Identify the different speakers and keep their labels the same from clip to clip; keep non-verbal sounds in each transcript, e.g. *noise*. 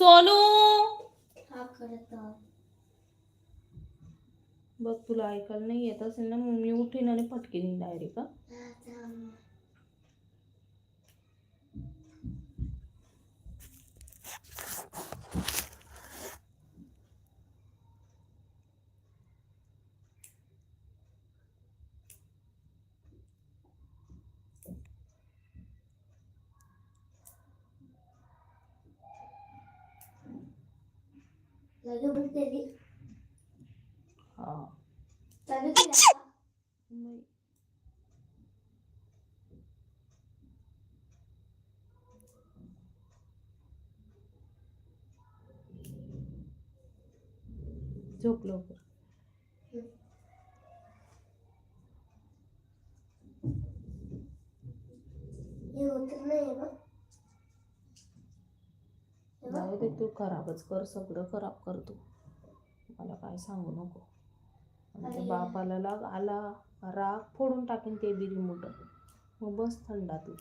Speaker 1: सोनू!
Speaker 2: हा करत.
Speaker 1: बघ तुला ऐकायला नाही येत असेल ना मग मी उठीन आणि पटकीन डायरेक्ट का
Speaker 2: हा, थांब. लगे बोलते ती.
Speaker 1: हा
Speaker 2: चालू केला का?
Speaker 1: नाही. झोप लवकर
Speaker 2: हे होत नाही बघ हे बघ.
Speaker 1: जाऊ दे तू खराबच कर सगळं खराब करतो मला काय सांगू नको. त्या
Speaker 2: अरे.
Speaker 1: बापाला लाग आला राग फोडून टाकेन ते बी रिमोट मग बस थंडा तू.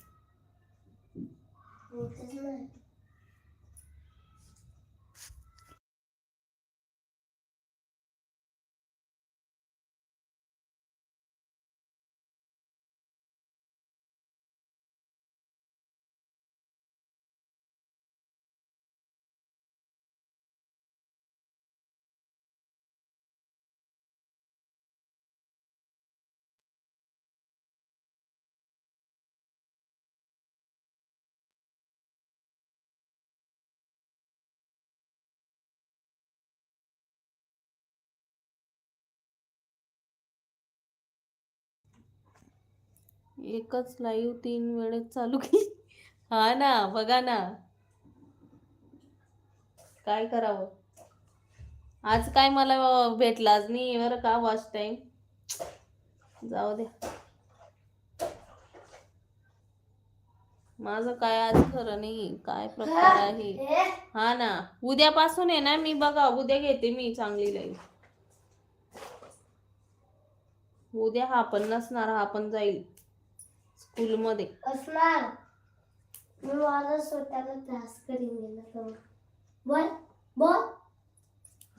Speaker 1: एकच लाईव्ह तीन वेळेस चालू की हा ना बघा ना. काय करावं? आज काय मला भेटलाच नाही बरं का वॉच टाईम जाऊ द्या माझं काय आज खरं नाही काय प्रकार आहे?
Speaker 2: हा
Speaker 1: ना. उद्यापासून आहे ना मी बघा उद्या घेते मी चांगली लाईव्ह उद्या हा पण नसणार हा पण जाईल. स्कूलमध्ये.
Speaker 2: असणार. मी माझा स्वतःला त्रास करीन गेला तर बोल बोल.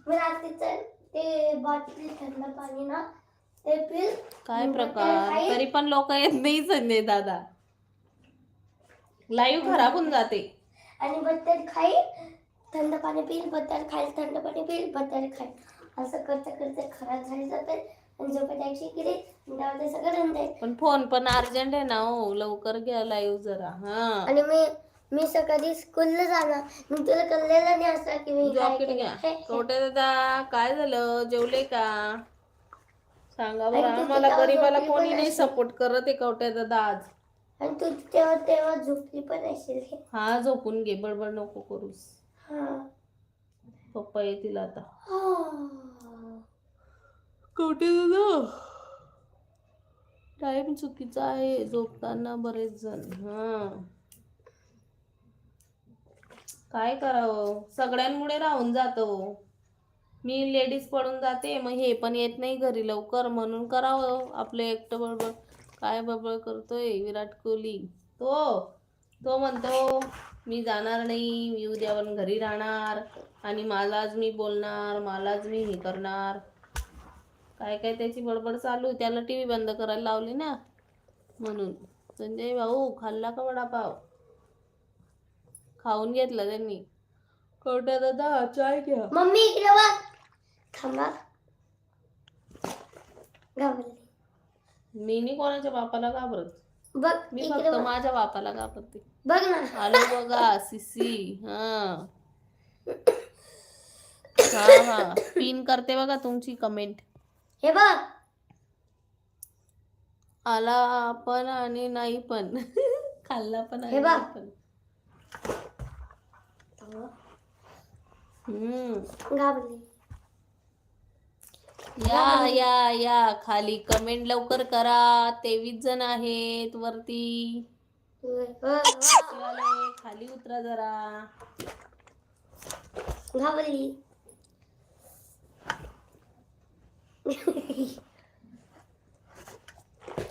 Speaker 2: मी रात्रीचं ते बाटली थंड पाणी ना ते पिल
Speaker 1: काय प्रकार? तरी पण लोक येत नाही संजय दादा. लाईव्ह खराब होऊन जाते.
Speaker 2: आणि बत्तर खाई थंड पाणी पिल बत्तर खाईल थंड पाणी पिल बत्तर खाईल असं करता करता खराब झाली जाते. आणि केली सगळं जाईल
Speaker 1: पण फोन पण अर्जंट आहे ना हो लवकर घ्या लाईव्ह जरा हा.
Speaker 2: आणि मी मी सकाळी स्कूलला जाणार. मी तुला कळलेलं नाही असं की मी काय
Speaker 1: जॉकेट. घ्या.
Speaker 2: हे, हे.
Speaker 1: कवटे दादा काय झालं? जेवले का? सांगा बरं.
Speaker 2: आणि तू
Speaker 1: आम्हाला
Speaker 2: तेव्हा
Speaker 1: गरीबाला
Speaker 2: झोपली
Speaker 1: कोणी
Speaker 2: पण
Speaker 1: नाही. सपोर्ट करत आहे कवट्या दादा आज?
Speaker 2: आणि तू तेव्हा तेव्हा झोपली पण असेल हे.
Speaker 1: हा झोपून घे. बडबड नको करूस.
Speaker 2: हा.
Speaker 1: पप्पा येतील आता.
Speaker 2: हा.
Speaker 1: कवटे दादा टाइम चुकीचा आहे झोपताना बरेच जण. हा. काय करावं? सगळ्यांमुळे राहून जातो. मी लेडीज पडून जाते मग हे पण येत नाही घरी लवकर म्हणून करावं आपलं एकटं बडबड काय बडबड करतोय? विराट कोहली. तो तो म्हणतो मी जाणार नाही मी उद्या पण घरी राहणार आणि मलाच मी बोलणार मलाच मी हे करणार. काय काय त्याची बडबड चालू त्याला टी व्ही बंद करायला लावली ना. म्हणून. संजय भाऊ खाल्ला का वडापाव? खाऊन घेतला त्यांनी. कोट्या दादा चाय घ्या.
Speaker 2: मम्मी इकडे बघ. थांबा. घाबरली.
Speaker 1: मी नाही कोणाच्या बापाला घाबरत.
Speaker 2: बघ
Speaker 1: मी
Speaker 2: इकडे
Speaker 1: फक्त
Speaker 2: बघ.
Speaker 1: माझ्या बापाला घाबरते.
Speaker 2: बघ ना.
Speaker 1: आलो बघा सिसी. हा. *coughs* हा हा. पिन करते बघा तुमची कमेंट
Speaker 2: हे बघ.
Speaker 1: आला पण आणि नाही पण. *laughs* खाल्ला पण
Speaker 2: हे बघ.
Speaker 1: या या या. खाली कमेंट लवकर करा. तेवीस जण आहेत वरती.
Speaker 2: वा.
Speaker 1: शिवाले, खाली उतरा जरा.
Speaker 2: घाबरली.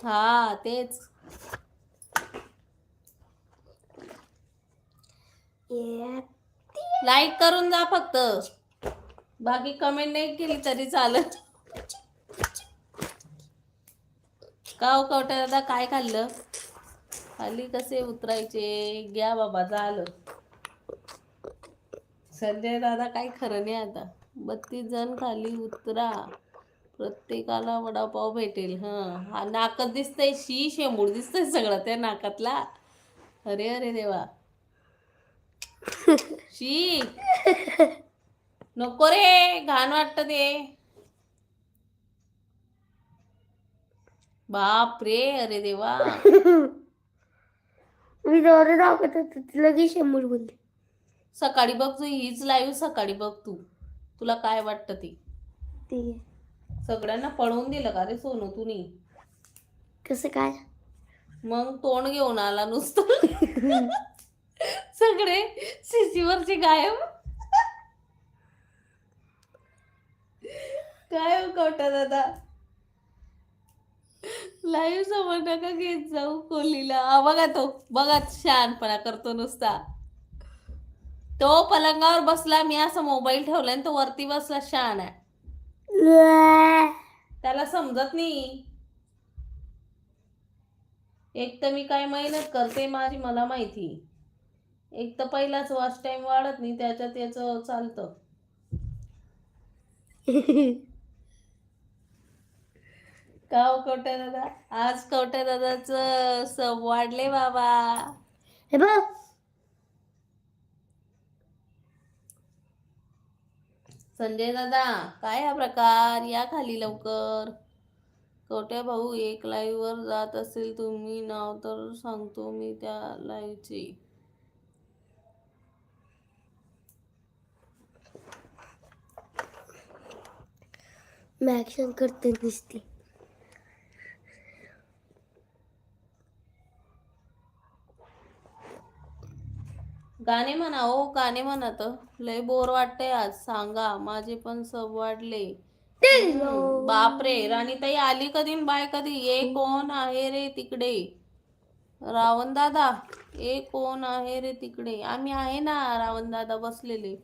Speaker 1: हा तेच. लाईक करून जा फक्त. बाकी कमेंट नाही केली तरी चालत का हो कवट्या दादा काय खाल्लं? खाली कसे उतरायचे? घ्या बाबा झालं. संजय दादा काही खरं नाही आता. बत्तीस जण खाली उतरा. प्रत्येकाला वडापाव भेटेल हं. हा नाकच दिसतंय शी शेंबूड दिसतंय सगळं त्या नाकातला. अरे अरे देवा. शी. नको रे घाण वाटत ते. बाप रे अरे देवा.
Speaker 2: मी जोर दाखवत होते लगेच शंभर बोलले.
Speaker 1: सकाळी बघ तू हीच लाईव्ह सकाळी बघ तू. तुला काय वाटतं ती?
Speaker 2: ठीक आहे
Speaker 1: सगळ्यांना पळवून दिलं का रे सोनू तुनी?
Speaker 2: कसं काय?
Speaker 1: मग तोंड घेऊन आला नुसतं. सगळे शिशीवरचे गायब. काय हो कवटा दादा? लाईव्ह समोर नका घेत जाऊ कोहलीला. हा बघा तो. बघा शहाणपणा करतो नुसता. तो पलंगावर बसला मी असं मोबाईल ठेवला आणि तो वरती बसला शहाण. आहे त्याला समजत नाही. एक तर मी काय मेहनत करते माझी मला माहिती. एक तर पहिलाच वॉच टाइम वाढत नाही त्याच्यात याचं चालतं. का हो दादा? आज कवट्या दादाच सब वाढले बाबा.
Speaker 2: हे बघ.
Speaker 1: संजय दादा काय हा प्रकार? या खाली लवकर. कवट्या भाऊ एक लाईव्हवर जात असेल तुम्ही नाव तर सांगतो मी त्या लाईव्हची
Speaker 2: मॅक्शन करते दिसते
Speaker 1: गाणे म्हणा हो गाणे म्हणा तर लय बोर वाटतंय आज. सांगा माझे पण सब वाढले. बापरे राणीताई आली कधी न बाय कधी? ए कोण आहे रे तिकडे? रावण दादा ए कोण आहे रे तिकडे? आम्ही आहे ना रावण दादा बसलेले.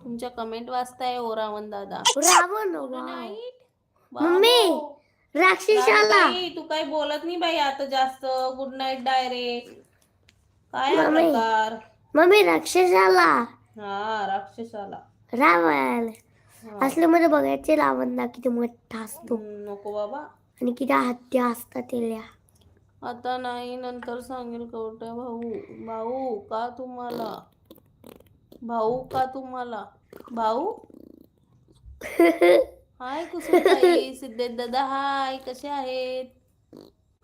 Speaker 1: तुमच्या कमेंट वाचताय ओ रावण दादा.
Speaker 2: रावण. मम्मी. राक्षसाला.
Speaker 1: तू काही बोलत नाही बाई आता जास्त. गुड नाईट डायरेक्ट काय हा. प्रकार?
Speaker 2: मम्मी राक्षसाला.
Speaker 1: हा राक्षसाला.
Speaker 2: रावण. असलं मध्ये बघायचे रावण ना किती मोठा असतो.
Speaker 1: नको बाबा.
Speaker 2: आणि किती हत्या असतात त्याला.
Speaker 1: आता नाही नंतर सांगेल कवट्या भाऊ. भाऊ का तुम्हाला? भाऊ का तुम्हाला? भाऊ? *laughs* हाय कुसुमताई सिद्धेश दादा हाय कसे आहेत?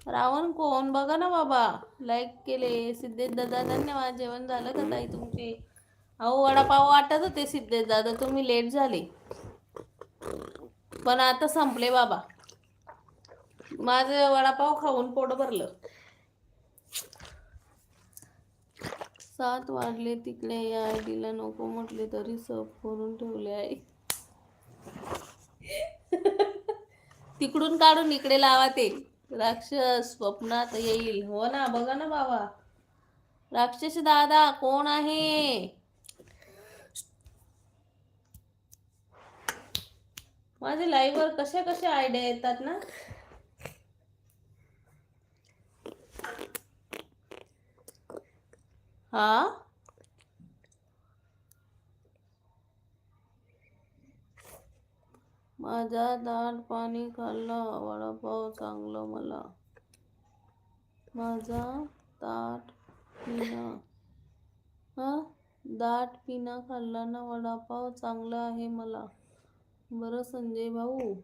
Speaker 1: रावण कोण? बघा ना बाबा. लाईक केले. सिद्धेश दादा धन्यवाद. जेवण झालं का ताई तुमचे? अहो वडापाव वाटत होते सिद्धेश दादा. तुम्ही लेट झाले. पण आता संपले बाबा. माझं वडापाव खाऊन पोट भरलं. सात वाढले तिकडे. या आयडीला नको म्हटले तरी सब करून ठेवले आहे *laughs* तिकडून काढून इकडे लावा ते. राक्षस स्वप्नात येईल. हो ना बघा ना बाबा. राक्षस दादा कोण आहे? माझे लाईव्ह वर कशा कशा आयडिया येतात ना? हा? माझा दाट पाणी खाल्लं वडापाव चांगलं मला. माझा दाट पिना हा? दाट पिना खाल्ला ना वडापाव चांगला आहे मला. बरं संजय भाऊ.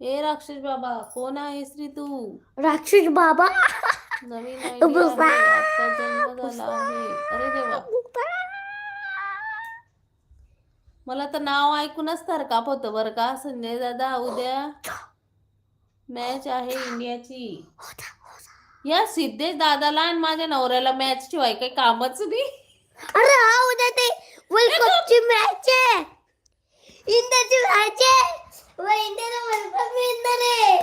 Speaker 1: ए राक्षस बाबा कोण आहेस रे तू?
Speaker 2: राक्षस बाबा.
Speaker 1: नवीन आहे आता जन्म झाला आहे. अरे देवा. मला तर नाव ऐकूनच थरकाप होतं बरं का संजय दादा उद्या. मॅच आहे इंडियाची. या सिद्धेश दादाला आणि माझ्या नवऱ्याला मॅच शिवाय काही कामच नाही.
Speaker 2: अरे हा उद्या ते वर्ल्ड कपची मॅच आहे. इंडियाची मॅच आहे. व इंडियाला वर्ल्ड कप मिळणार आहे.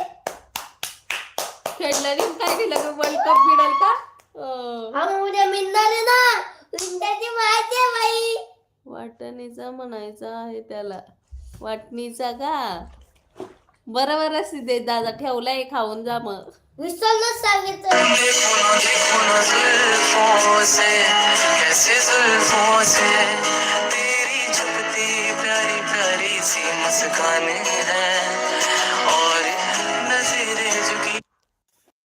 Speaker 1: खेळलं नाही काय केलं वर्ल्ड कप मिळेल का?
Speaker 2: हा उद्या मिळणार आहे ना. इंडियाची मॅच आहे
Speaker 1: वाटणीचा म्हणायचा आहे त्याला. वाटणीचा का? बरं बरं सिद्धे दादा ठेवलाय खाऊन जा मग.
Speaker 2: सांगितलं.
Speaker 3: तेरी झुकती प्यारी प्यारी सी मुस्कान है।